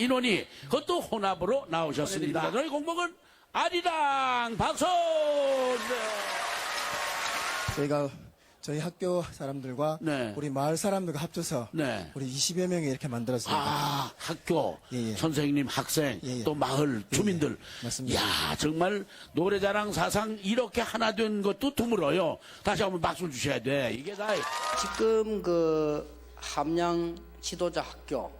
인원이 그것도 혼합으로 나오셨습니다. 저희 공복은 아리랑 박수! 네. 저희가 저희 학교 사람들과 네. 우리 마을 사람들과 합쳐서 네. 우리 20여 명이 이렇게 만들었습니다. 아, 학교, 예, 예. 선생님, 학생, 예, 예. 또 마을 주민들. 맞습니다. 야 정말 노래자랑 사상 이렇게 하나 된 것도 드물어요. 다시 한번 박수 주셔야 돼. 이게 다 지금 그 함양 지도자 학교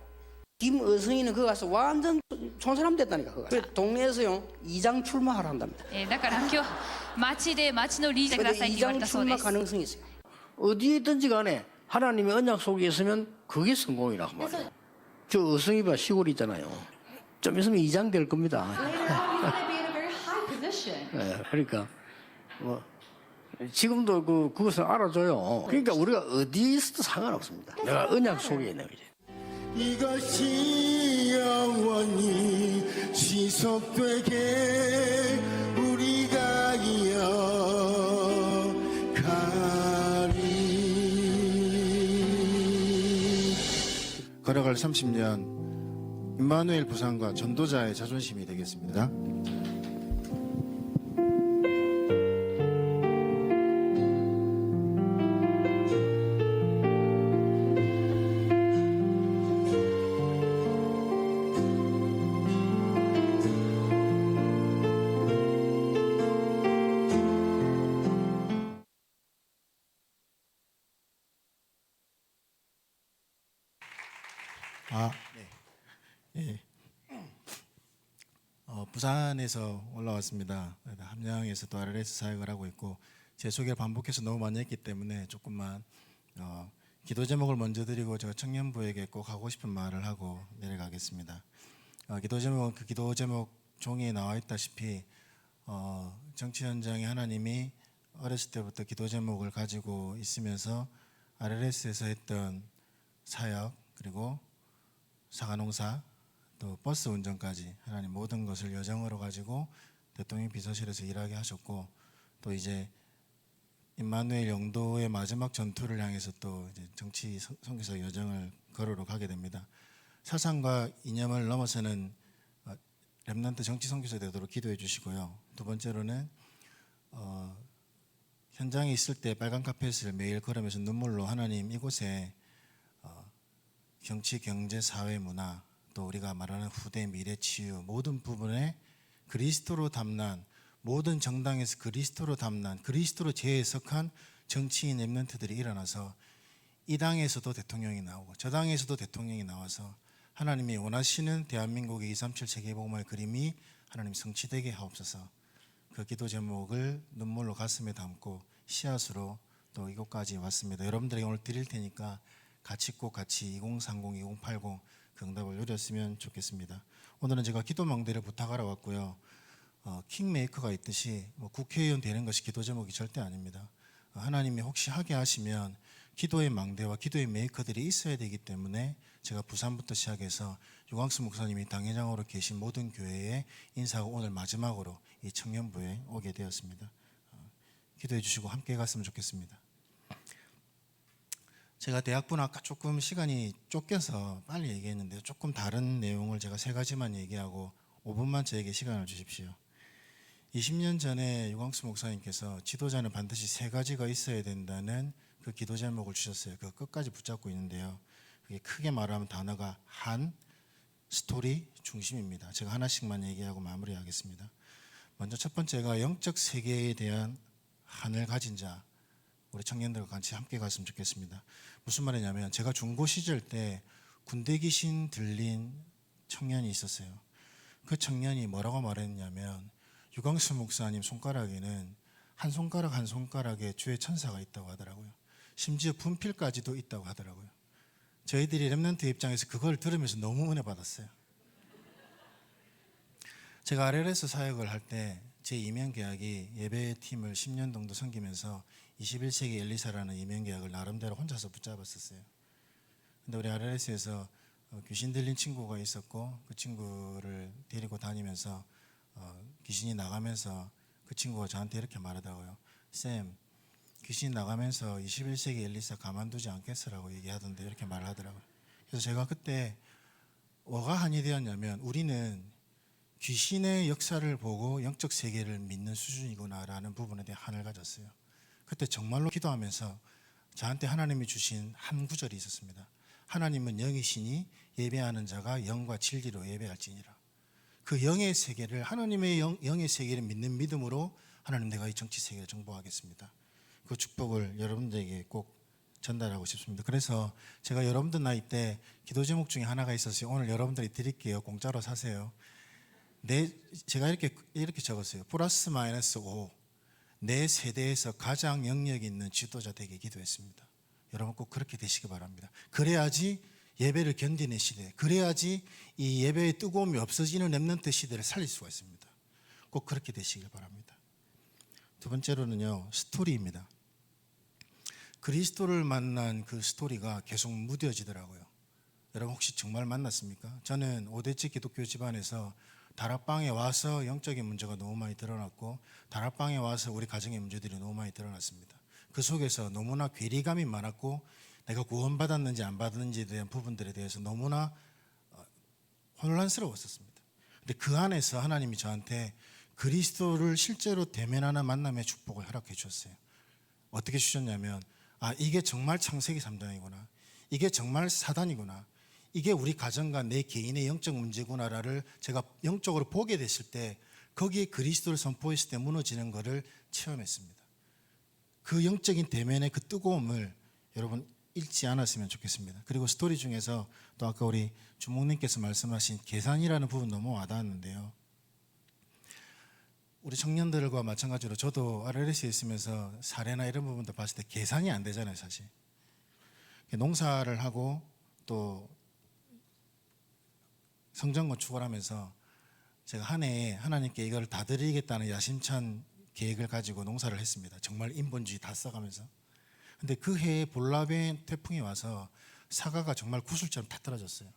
김어성이는 거기 가서 완전 좋은 사람 됐다니까 그거. 그래, 동네에서요 이장 출마하라 한답니다. えーだから今日町で町のリーダーくだ 근데 さいって言われ 이장 たそうで 출마 す 가능성이 있어요. 어디에든지 간에 하나님의 언약 속에 있으면 그게 성공이라 그 말이에요. 저 어성이봐 시골 있잖아요. 좀 있으면 이장 될 겁니다. 예, 그러니까 뭐 지금도 그 그것을 알아줘요. 그러니까 우리가 어디 있어도 상관없습니다. 내가 언약 속에 있는 거지. 이것이 영원히 지속되게 우리가 이어가리 걸어갈 30년 임마누엘 부산과 전도자의 자존심이 되겠습니다. 어, 부산에서 올라왔습니다. 함양에서 또 RLS 사역을 하고 있고 제 소개를 반복해서 너무 많이 했기 때문에 조금만 어, 기도 제목을 먼저 드리고 제가 청년부에게 꼭 하고 싶은 말을 하고 내려가겠습니다. 어, 기도 제목은 그 기도 제목 종이에 나와 있다시피 어, 정치 현장에 하나님이 어렸을 때부터 기도 제목을 가지고 있으면서 RLS에서 했던 사역 그리고 사과농사 또 버스 운전까지 하나님 모든 것을 여정으로 가지고 대통령 비서실에서 일하게 하셨고 또 이제 임마누엘 영도의 마지막 전투를 향해서 또 정치 선- 선교사 여정을 걸으러 가게 됩니다. 사상과 이념을 넘어서는 어, 렘넌트 정치 선교사 되도록 기도해 주시고요. 두 번째로는 어, 현장에 있을 때 빨간 카펫을 매일 걸으면서 눈물로 하나님 이곳에 정치, 경제, 사회, 문화 또 우리가 말하는 후대, 미래, 치유 모든 부분에 그리스도로 담난 모든 정당에서 그리스도로 담난 그리스도로 재해석한 정치인 랩런트들이 일어나서 이 당에서도 대통령이 나오고 저 당에서도 대통령이 나와서 하나님이 원하시는 대한민국의 237 세계복음화의 그림이 하나님 성취되게 하옵소서 그 기도 제목을 눈물로 가슴에 담고 씨앗으로 또 이곳까지 왔습니다. 여러분들에게 오늘 드릴 테니까 같이 꼭 같이 2030, 2080 그 응답을 누렸으면 좋겠습니다. 오늘은 제가 기도 망대를 부탁하러 왔고요. 어, 킹메이커가 있듯이 뭐 국회의원 되는 것이 기도 제목이 절대 아닙니다. 어, 하나님이 혹시 하게 하시면 기도의 망대와 기도의 메이커들이 있어야 되기 때문에 제가 부산부터 시작해서 유광수 목사님이 당회장으로 계신 모든 교회에 인사하고 오늘 마지막으로 이 청년부에 오게 되었습니다. 어, 기도해 주시고 함께 갔으면 좋겠습니다. 제가 대학분 아까 조금 시간이 쫓겨서 빨리 얘기했는데 조금 다른 내용을 제가 세 가지만 얘기하고 5분만 저에게 시간을 주십시오. 20년 전에 유광수 목사님께서 지도자는 반드시 세 가지가 있어야 된다는 그 기도 제목을 주셨어요. 그 끝까지 붙잡고 있는데요. 그게 크게 말하면 단어가 한, 스토리, 중심입니다. 제가 하나씩만 얘기하고 마무리하겠습니다. 먼저 첫 번째가 영적 세계에 대한 한을 가진 자, 우리 청년들과 같이 함께 갔으면 좋겠습니다. 무슨 말이냐면 제가 중고 시절 때 군대 귀신 들린 청년이 있었어요. 그 청년이 뭐라고 말했냐면 유광수 목사님 손가락에는 한 손가락 한 손가락에 주의 천사가 있다고 하더라고요. 심지어 분필까지도 있다고 하더라고요. 저희들이 렘넌트 입장에서 그걸 들으면서 너무 은혜 받았어요. 제가 RLS 사역을 할 때 제 이면 계약이 예배 팀을 10년 정도 섬기면서 21세기 엘리사라는 이면 계약을 나름대로 혼자서 붙잡았었어요. 근데 우리 RLS에서 어, 귀신 들린 친구가 있었고 그 친구를 데리고 다니면서 어, 귀신이 나가면서 그 친구가 저한테 이렇게 말하더라고요. 쌤, 귀신 나가면서 21세기 엘리사 가만두지 않겠어라고 얘기하던데 이렇게 말을 하더라고요. 그래서 제가 그때 뭐가 한이 되었냐면 우리는 귀신의 역사를 보고 영적 세계를 믿는 수준이구나라는 부분에 대한 한을 가졌어요. 그때 정말로 기도하면서 저한테 하나님이 주신 한 구절이 있었습니다. 하나님은 영이시니 예배하는 자가 영과 진리로 예배할지니라. 그 영의 세계를 하나님의 영, 영의 세계를 믿는 믿음으로 하나님 내가 이 정치 세계를 정복하겠습니다. 그 축복을 여러분들에게 꼭 전달하고 싶습니다. 그래서 제가 여러분들 나이 때 기도 제목 중에 하나가 있었어요. 오늘 여러분들이 드릴게요. 공짜로 사세요. 내 제가 이렇게 이렇게 적었어요. 플러스 마이너스 5. 내 세대에서 가장 영역 있는 지도자 되게 기도했습니다. 여러분 꼭 그렇게 되시기 바랍니다. 그래야지 예배를 견디는 시대, 그래야지 이 예배의 뜨거움이 없어지는 렘넌트 시대를 살릴 수가 있습니다. 꼭 그렇게 되시길 바랍니다. 두 번째로는요 스토리입니다. 그리스도를 만난 그 스토리가 계속 무뎌지더라고요. 여러분 혹시 정말 만났습니까? 저는 오대치 기독교 집안에서 다락방에 와서 영적인 문제가 너무 많이 드러났고 다락방에 와서 우리 가정의 문제들이 너무 많이 드러났습니다. 그 속에서 너무나 괴리감이 많았고 내가 구원받았는지 안 받았는지에 대한 부분들에 대해서 너무나 어, 혼란스러웠었습니다. 근데 그 안에서 하나님이 저한테 그리스도를 실제로 대면하는 만남의 축복을 허락해 주셨어요. 어떻게 주셨냐면 아 이게 정말 창세기 3장이구나. 이게 정말 사단이구나. 이게 우리 가정과 내 개인의 영적 문제구나를 제가 영적으로 보게 됐을 때 거기에 그리스도를 선포했을 때 무너지는 것을 체험했습니다. 그 영적인 대면의 그 뜨거움을 여러분 잃지 않았으면 좋겠습니다. 그리고 스토리 중에서 또 아까 우리 주목님께서 말씀하신 계산이라는 부분 너무 와닿았는데요. 우리 청년들과 마찬가지로 저도 RLS에 있으면서 사례나 이런 부분도 봤을 때 계산이 안 되잖아요, 사실. 농사를 하고 또 성전 건축을 하면서 제가 한 해에 하나님께 이걸 다 드리겠다는 야심찬 계획을 가지고 농사를 했습니다. 정말 인본주의 다 써가면서. 근데 그 해에 볼라벤 태풍이 와서 사과가 정말 구슬처럼 다 떨어졌어요.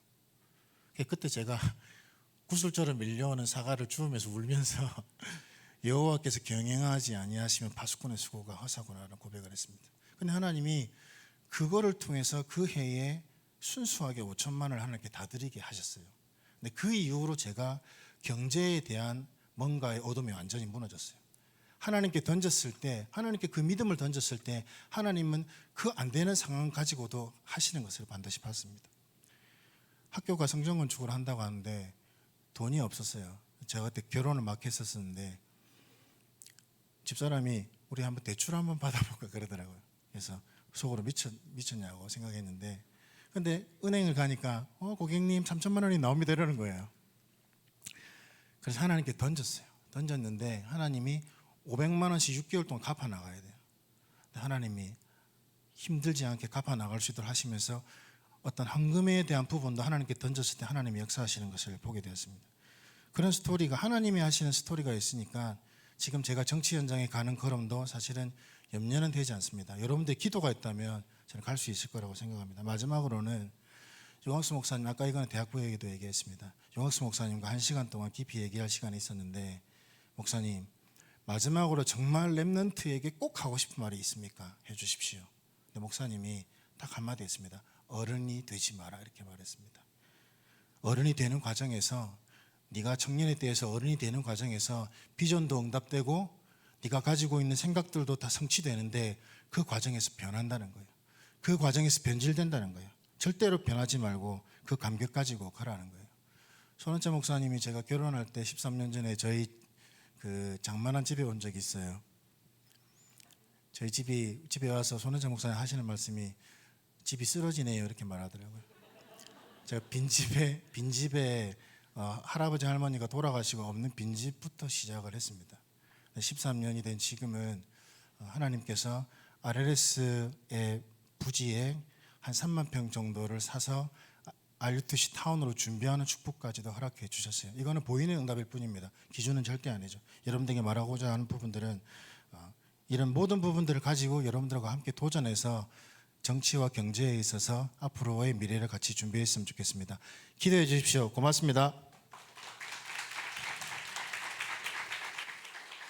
그때 제가 구슬처럼 밀려오는 사과를 주우면서 울면서 여호와께서 경영하지 아니하시면 파수꾼의 수고가 허사구나라는 고백을 했습니다. 근데 하나님이 그거를 통해서 그 해에 순수하게 5천만을 하나님께 다 드리게 하셨어요. 근데 그 이후로 제가 경제에 대한 뭔가의 어둠이 완전히 무너졌어요. 하나님께 던졌을 때, 하나님께 그 믿음을 던졌을 때, 하나님은 그 안 되는 상황 가지고도 하시는 것을 반드시 봤습니다. 학교가 성전 건축을 한다고 하는데 돈이 없었어요. 제가 그때 결혼을 막 했었는데 집사람이 우리 한번 대출 한번 받아볼까 그러더라고요. 그래서 속으로 미쳤, 미쳤냐고 생각했는데 근데 은행을 가니까 어 고객님 3천만 원이 나옵니다 이러는 거예요. 그래서 하나님께 던졌어요. 던졌는데 하나님이 500만 원씩 6개월 동안 갚아 나가야 돼요. 하나님이 힘들지 않게 갚아 나갈 수 있도록 하시면서 어떤 헌금에 대한 부분도 하나님께 던졌을 때 하나님이 역사하시는 것을 보게 되었습니다. 그런 스토리가 하나님이 하시는 스토리가 있으니까 지금 제가 정치 현장에 가는 걸음도 사실은 염려는 되지 않습니다. 여러분들 기도가 있다면 저는 갈 수 있을 거라고 생각합니다. 마지막으로는 용학수 목사님 아까 이거는 대학부 얘기도 얘기했습니다. 용학수 목사님과 한 시간 동안 깊이 얘기할 시간이 있었는데 목사님 마지막으로 정말 랩런트에게 꼭 하고 싶은 말이 있습니까? 해주십시오. 근데 목사님이 딱 한마디 했습니다. 어른이 되지 마라 이렇게 말했습니다. 어른이 되는 과정에서 네가 청년에 대해서 어른이 되는 과정에서 비전도 응답되고 네가 가지고 있는 생각들도 다 성취되는데 그 과정에서 변한다는 거예요. 그 과정에서 변질된다는 거예요. 절대로 변하지 말고 그 감격 가지고 가라는 거예요. 손원자 목사님이 제가 결혼할 때 13년 전에 저희 그 장만한 집에 온 적이 있어요. 저희 집이 집에 와서 손원자 목사님 하시는 말씀이 집이 쓰러지네요 이렇게 말하더라고요. 제가 빈 집에 빈 집에 어, 할아버지 할머니가 돌아가시고 없는 빈 집부터 시작을 했습니다. 13년이 된 지금은 어, 하나님께서 RLS의 부지에 한 3만 평 정도를 사서 알루트시 타운으로 준비하는 축복까지도 허락해 주셨어요. 이거는 보이는 응답일 뿐입니다. 기준은 절대 아니죠. 여러분들에게 말하고자 하는 부분들은 어, 이런 모든 부분들을 가지고 여러분들과 함께 도전해서 정치와 경제에 있어서 앞으로의 미래를 같이 준비했으면 좋겠습니다. 기도해 주십시오. 고맙습니다.